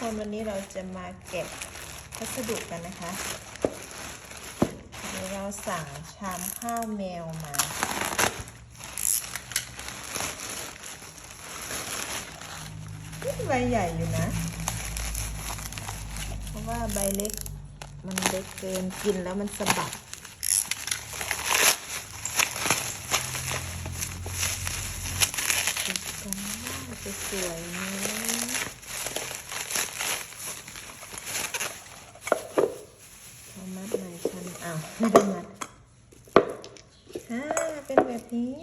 คนวันนี้เราจะมาเก็บพัสดุกันนะคะเดี๋ยวเราสั่งชามข้าวแมวมา ใบใหญ่อยู่นะ เพราะว่าใบเล็กมันเล็กเกินกินแล้วมันสะบัดจะสวยไหมเขามัดไหนฉันอ้าวไม่ได้มัดอ่าเป็นแบบนี้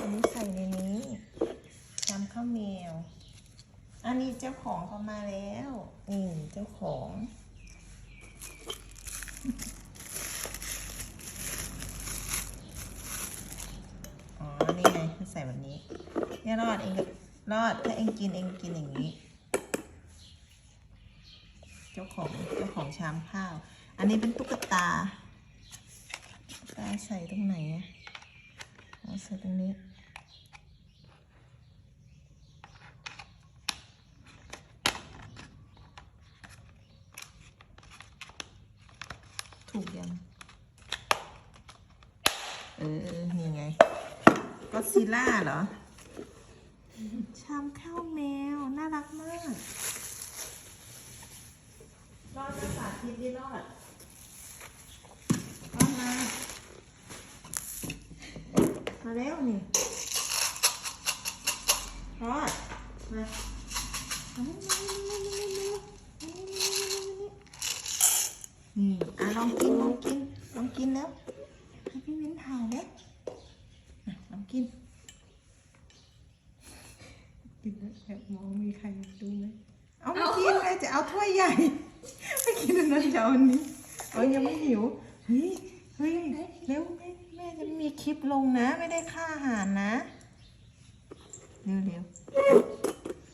อันนี้ใส่ในนี้ชามข้าวแมวอันนี้เจ้าของเขามาแล้วนี่เจ้าของอ๋อนี่ไงใส่แบบนี้เนี่ยรอดเองรอดถ้าเองกินเองกินอย่างนี้ เจ้าของเจ้าของชามข้าว อันนี้เป็นตุ๊กตาตุ๊กตาใส่ตรงไหนอะอ๋อใส่ตรงนี้ ถูกยัง เออ นี่ไงก็ซิล่าเหรอ ชามข้าวแมว น่ารักมาก รอดภาษาทิตดิรอด รอดมา มาแล้วนี่รอดมาเอามามามามามามานี่อะลองกินลองกินลองกินแล้วให้พี่มิ้นถ่ายแล้วอะลองกิน กินแล้วแอบมองมีใครดูไหมเอาไม่กินเลยจะเอาถ้วยใหญ่ไม่กินอันนั้นจะเอาอันนี้เอายังไม่หิวเฮ้ยเฮ้ย เร็วแม่แม่จะมีค ลิปลงนะ ไม่ได้ค่าอาหารนะ เร็วเร็ว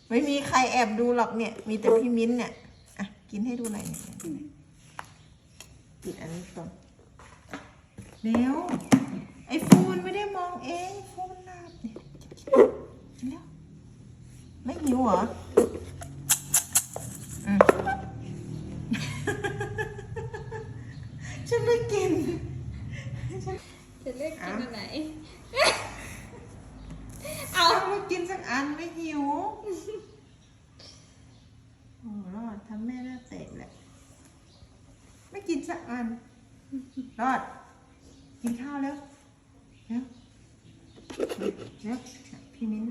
ไม่มีใครแอบดูหรอกเนี่ย มีแต่พี่มิ้นเนี่ย อะ กินให้ดูหน่อยเนี่ยกินอันนี้ก่อนเร็ว ไอ้ฟูนไม่ได้มองเอง ฟูนหลับเนี่ยแล้วไม่หิวเหรอ กกินอะอันไหน เอาไม่กินสักอันไม่หิวโอ้รอดทำแม่น่าเตะแหละ ไม่กินสักอัน รอด กินข้าวแล้วเร็วเร็วพี่มิ้น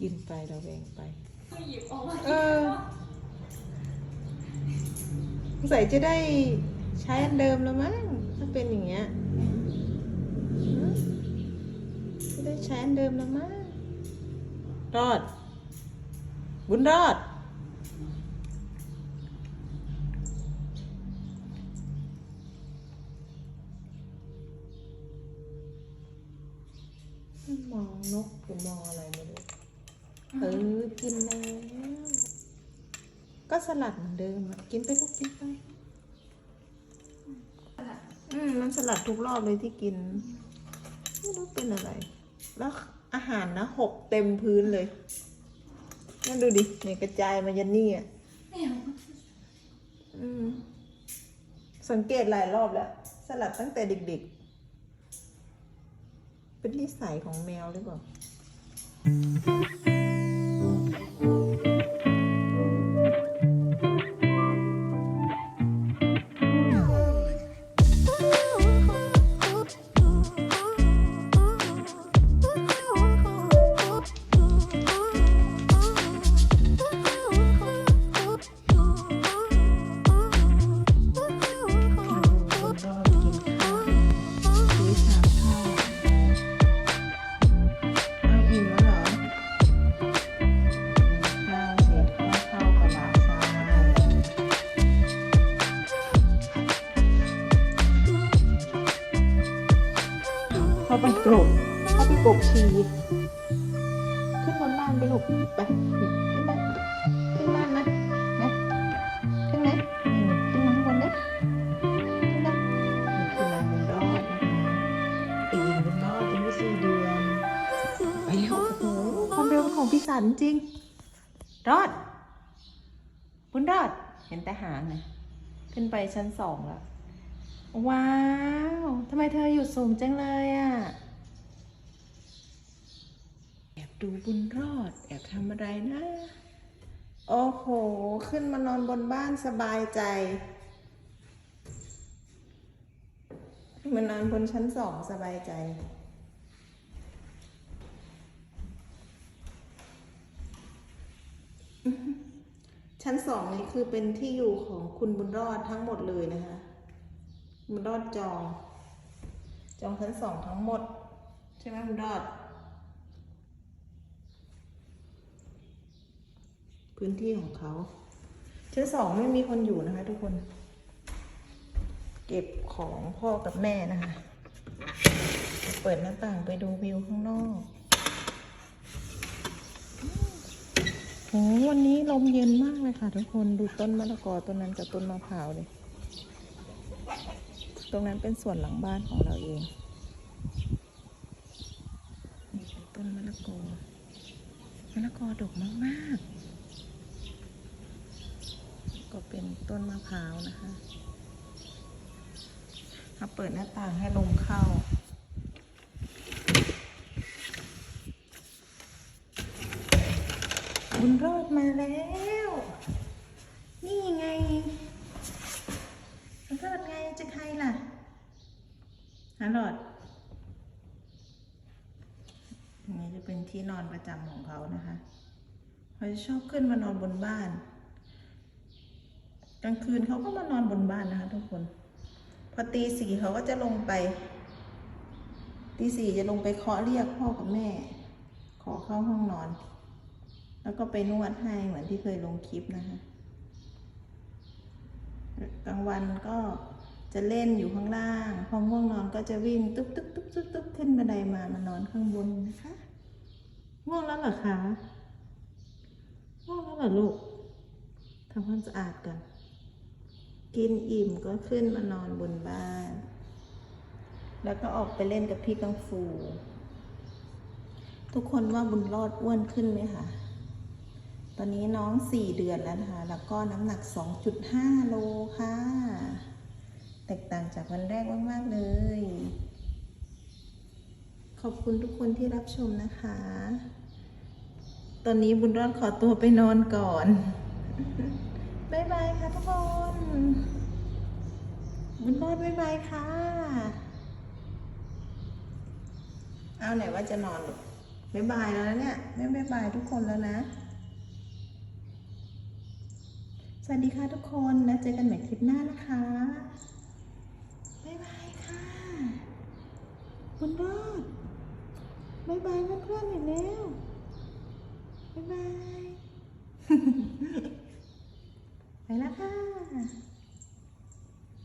กินไปเราแวงไป หยิบออกมาเออ สงสัยจะได้ใช้อันเดิมแล้วมั้งถ้าเป็นอย่างเงี้ยจะได้ใช้อันเดิมแล้วมั้งรอด บุญรอด มองนกหรือมองอะไรไม่รู้เออกินแล้วก็สลัดเหมือนเดิมกินไป กินไป อืมมันสลัดทุกรอบเลยที่กิน ไม่รู้เป็นอะไร แล้วอาหารนะหกเต็มพื้นเลยนั่นดูดิเนี่ยกระจายมายันนี่อะอืม สังเกตหลายรอบแล้ว สลัดตั้งแต่เด็กๆ เป็นนิสัยของแมวหรือเปล่า กบชีขึ้นบนบ้านไปลูกไปขึ้นมานขึ้นบ้านมานะขึ้นไหมขึ้นมาข้างบนนะขึ้นมานี่คือนางบุญรอดนะคะปีนบุญรอดอายุสี่เดือนไปเร็วของพี่สันจริง รอดบุญรอดเห็นแต่หางไงขึ้นไปชั้นสองแล้ว ว้าวทำไมเธออยู่สูงจังเลยอะ่ะ แอบ ดูบุญรอดแอบทำอะไรนะ โอ้โห ขึ้นมานอนบนบ้านสบายใจขึ้นมานอนบนชั้นสองสบายใจชั้นสองนี้คือเป็นที่อยู่ของคุณบุญรอดทั้งหมดเลยนะคะบุญรอดจอง จองชั้นสองทั้งหมด ใช่ไหมบุญรอด พื้นที่ของเขา ชั้นสองไม่มีคนอยู่นะคะทุกคน เก็บของพ่อกับแม่นะคะ เปิดหน้าต่างไปดูวิวข้างนอกโหวันนี้ลมเย็นมากเลยค่ะ ทุกคนดูต้นมะละกอต้นนั้นกับต้นมะพร้าวเลยตรงนั้นเป็นส่วนหลังบ้านของเราเองนี่เป็นต้นมะละกอมะละกอดกมากๆ ก็เป็น ต้นมะพร้าวนะคะมาเปิดหน้าต่างให้ลมเข้า บุญรอดมาแล้ว นี่ไงบุญรอดไงจะใครล่ะฮารอดนนี้จะเป็นที่นอนประจำของเขานะคะ เขาจะชอบขึ้นมานอนบนบ้าน กลางคืนเขาก็มานอนบนบ้านนะคะ ทุกคน พอตีสี่เขาก็จะลงไป ตีสี่จะลงไปเคาะเรียกพ่อกับแม่ ขอเข้าห้องนอน แล้วก็ไปนวดให้เหมือนที่เคยลงคลิปนะคะกลางวันก็จะเล่นอยู่ข้างล่าง พอง่วงนอนก็จะวิ่งตุ๊บตุ๊บตุ๊บตุ๊บตุ๊บขึ้นบันไดมามานอนข้างบนนะคะ ง่วงแล้วเหรอคะ ง่วงแล้วเหรอลูกทำความสะอาดกัน กินอิ่มก็ขึ้นมานอนบนบ้าน แล้วก็ออกไปเล่นกับพี่กังฟู ทุกคนว่าบุญรอดอ้วนขึ้นไหมคะ ตอนนี้น้องสี่เดือนแล้วนะคะ แล้วก็น้ำหนัก 2.5 โลค่ะ แตกต่างจากวันแรกมาก ๆ เลย ขอบคุณทุกคนที่รับชมนะคะ ตอนนี้บุญรอดขอตัวไปนอนก่อน บ๊ายบายค่ะทุกคนบุญรอดบ๊ายบายค่ะ เอาไหนว่าจะนอนบ๊ายบายแล้วนะเนี่ยไม่บ๊ายบายทุกคนแล้วนะ สวัสดีค่ะทุกคนแล้วเจอกันใหม่คลิปหน้านะคะบ๊ายบายค่ะบุญรอดบ๊ายบายเพื่อนๆหน่อยเร็วบ๊ายบายไปแล้ว